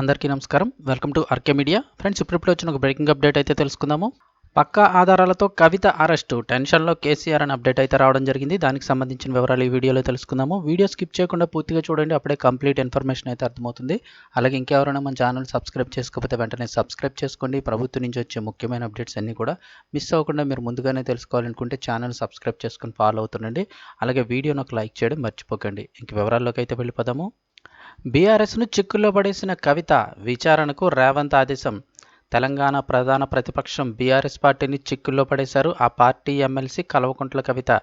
అందరికీ నమస్కారం. Welcome to RK media friends ఇప్పుడిప్పుడు వచ్చిన ఒక బ్రేకింగ్ అప్డేట్ అయితే తెలుసుకుందాము. పక్కా ఆధారాలతో కవిత అరెస్టు టెన్షన్లో కేసీఆర్ అని అప్డేట్ అయితే రావడం జరిగింది. దానికి సంబంధించిన వివరాలు ఈ వీడియోలో తెలుసుకుందాము. వీడియో స్కిప్ చేయకుండా పూర్తిగా చూడండి అప్పుడే కంప్లీట్ ఇన్ఫర్మేషన్ అయితే అర్థమవుతుంది. అలాగే ఇంకెవరైనా మన ఛానల్ సబ్స్క్రైబ్ చేసుకోకపోతే వెంటనే సబ్స్క్రైబ్ చేసుకోండి. ప్రభుత్వం నుంచి వచ్చే ముఖ్యమైన అప్డేట్స్ అన్నీ కూడా మిస్ అవ్వకుండా మీరు ముందుగానే తెలుసుకోవాలనుకుంటే ఛానల్ సబ్స్క్రైబ్ చేసుకుని ఫాలో అవుతుండండి. అలాగే వీడియోను ఒక లైక్ చేయడం మర్చిపోకండి. ఇంక వివరాల్లోకి అయితే వెళ్ళిపోదాము. బీఆర్ఎస్ను చిక్కుల్లో పడేసిన కవిత విచారణకు రేవంత్ ఆదేశం. తెలంగాణ ప్రధాన ప్రతిపక్షం బీఆర్ఎస్ పార్టీని చిక్కుల్లో పడేశారు. ఆ పార్టీ ఎమ్మెల్సీ కల్వకుంట్ల కవిత.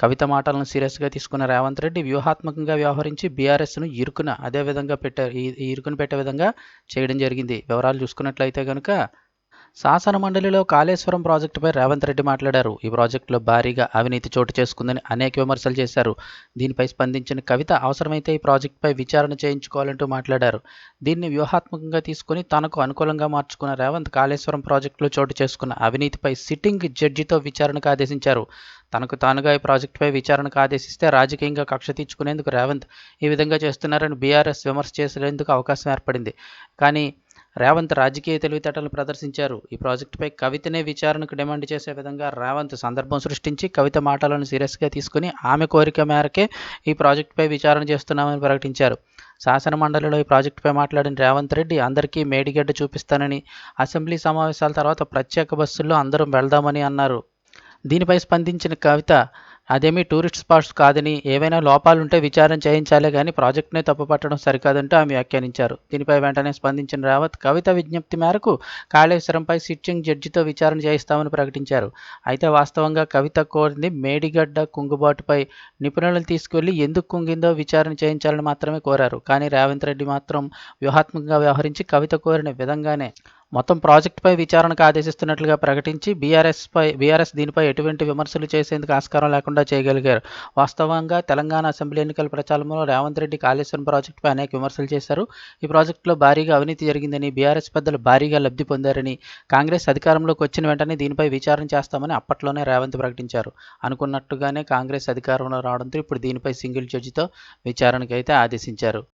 కవిత మాటలను సీరియస్గా తీసుకున్న రేవంత్ రెడ్డి వ్యూహాత్మకంగా వ్యవహరించి బీఆర్ఎస్ను ఇరుకున అదే విధంగా పెట్టారు ఈ ఇరుకును ఇరుకున పెట్టే విధంగా చేయడం జరిగింది. వివరాలు చూసుకున్నట్లయితే కనుక శాసన మండలిలో కాళేశ్వరం ప్రాజెక్టుపై రేవంత్ రెడ్డి మాట్లాడారు. ఈ ప్రాజెక్టులో భారీగా అవినీతి చోటు చేసుకుందని అనేక విమర్శలు చేశారు. దీనిపై స్పందించిన కవిత అవసరమైతే ఈ ప్రాజెక్టుపై విచారణ చేయించుకోవాలంటూ మాట్లాడారు. దీన్ని వ్యూహాత్మకంగా తీసుకుని తనకు అనుకూలంగా మార్చుకున్న రేవంత్ కాళేశ్వరం ప్రాజెక్టులో చోటు చేసుకున్న అవినీతిపై సిట్టింగ్ జడ్జితో విచారణకు ఆదేశించారు. తనకు తానుగా ఈ ప్రాజెక్టుపై విచారణకు ఆదేశిస్తే రాజకీయంగా కక్ష తీర్చుకునేందుకు రేవంత్ ఈ విధంగా చేస్తున్నారని బీఆర్ఎస్ విమర్శ చేసేందుకు అవకాశం ఏర్పడింది. కానీ రేవంత్ రాజకీయ తెలివితేటలు ప్రదర్శించారు. ఈ ప్రాజెక్టుపై కవితనే విచారణకు డిమాండ్ చేసే విధంగా రేవంత్ సందర్భం సృష్టించి కవిత మాటలను సీరియస్గా తీసుకుని ఆమె కోరిక మేరకే ఈ ప్రాజెక్టుపై విచారణ చేస్తున్నామని ప్రకటించారు. శాసన మండలిలో ఈ ప్రాజెక్టుపై మాట్లాడిన రేవంత్ రెడ్డి అందరికీ మేడిగడ్డ చూపిస్తానని అసెంబ్లీ సమావేశాల తర్వాత ప్రత్యేక బస్సుల్లో అందరం వెళ్దామని అన్నారు. దీనిపై స్పందించిన కవిత అదేమీ టూరిస్ట్ స్పాట్స్ కాదని ఏవైనా లోపాలుంటే విచారణ చేయించాలే కానీ ప్రాజెక్టునే తప్పుపట్టడం సరికాదంటూ ఆమె వ్యాఖ్యానించారు. దీనిపై వెంటనే స్పందించిన రావత్ కవిత విజ్ఞప్తి మేరకు కాళేశ్వరంపై సిట్టింగ్ జడ్జితో విచారణ చేయిస్తామని ప్రకటించారు. అయితే వాస్తవంగా కవిత కోరింది మేడిగడ్డ కుంగుబాటుపై నిపుణులను తీసుకెళ్ళి ఎందుకు కుంగిందో విచారణ చేయించాలని మాత్రమే కోరారు. కానీ రేవంత్ రెడ్డి మాత్రం వ్యూహాత్మకంగా వ్యవహరించి కవిత కోరిన విధంగానే మొత్తం ప్రాజెక్టుపై విచారణకు ఆదేశిస్తున్నట్లుగా ప్రకటించి బీఆర్ఎస్పై బీఆర్ఎస్ దీనిపై ఎటువంటి విమర్శలు చేసేందుకు ఆస్కారం లేకుండా చేయగలిగారు. వాస్తవంగా తెలంగాణ అసెంబ్లీ ఎన్నికల ప్రచారంలో రేవంత్ రెడ్డి కాళేశ్వరం ప్రాజెక్టుపై అనేక విమర్శలు చేశారు. ఈ ప్రాజెక్టులో భారీగా అవినీతి జరిగిందని బీఆర్ఎస్ పెద్దలు భారీగా లబ్ధి పొందారని కాంగ్రెస్ అధికారంలోకి వచ్చిన వెంటనే దీనిపై విచారణ చేస్తామని అప్పట్లోనే రేవంత్ ప్రకటించారు. అనుకున్నట్టుగానే కాంగ్రెస్ అధికారంలో రావడంతో ఇప్పుడు దీనిపై సింగిల్ జడ్జితో విచారణకైతే ఆదేశించారు.